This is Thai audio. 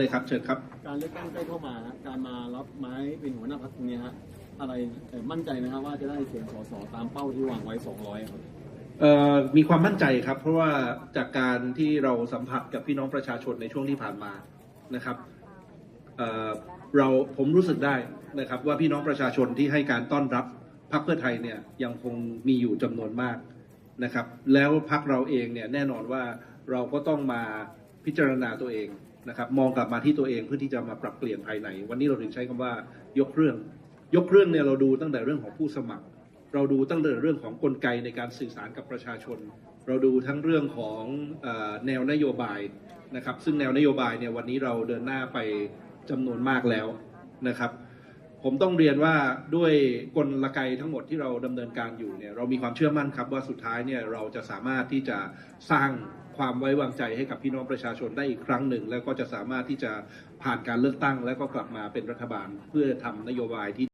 เลยครับเชิญครับ การเลือกตั้งใกล้เข้ามาฮะการมารับไม้เป็นหัวหน้าพรรคตรงเนี้ยฮะอะไรเอ่อมั่นใจไหมครับว่าจะได้เสียงสสตามเป้าที่วางไว้ 200ครับเอ่อมีความมั่นใจครับ เพราะว่าจากการที่เราสัมผัสกับพี่น้องประชาชนในช่วงที่ผ่านมานะครับเอ่อเราผมรู้สึกได้นะครับ ว่าพี่น้องประชาชนที่ให้การต้อนรับพรรคเพื่อไทยเนี่ยยังคงมีอยู่จำนวนมากนะครับ แล้วพรรคเราเองเนี่ยแน่นอนว่าเราก็ต้องมาพิจารณาตัวเอง นะครับมองกลับมาที่ตัวเองเพื่อที่จะมาปรับเปลี่ยนภายใน วันนี้เราถึงใช้คำว่ายกเรื่อง ยกเรื่องเนี่ยเราดูตั้งแต่เรื่องของผู้สมัคร เราดูตั้งแต่เรื่องของกลไกในการสื่อสารกับประชาชน เราดูทั้งเรื่องของอแนวนโยบายนะครับซึ่งแนวนโยบายเนี่ยวันนี้เราเดินหน้าไปจำนวนมากแล้วนะครับ ผมต้องเรียนว่าด้วยกลไกทั้งหมดที่เราดำเนินการอยู่เนี่ยเรามีความเชื่อมั่นครับว่าสุดท้ายเนี่ยเราจะสามารถที่จะสร้างความไว้วางใจให้กับพี่น้องประชาชนได้อีกครั้งหนึ่ง แล้วก็จะสามารถที่จะผ่านการเลือกตั้ง แล้วก็กลับมาเป็นรัฐบาลเพื่อทำนโยบายที่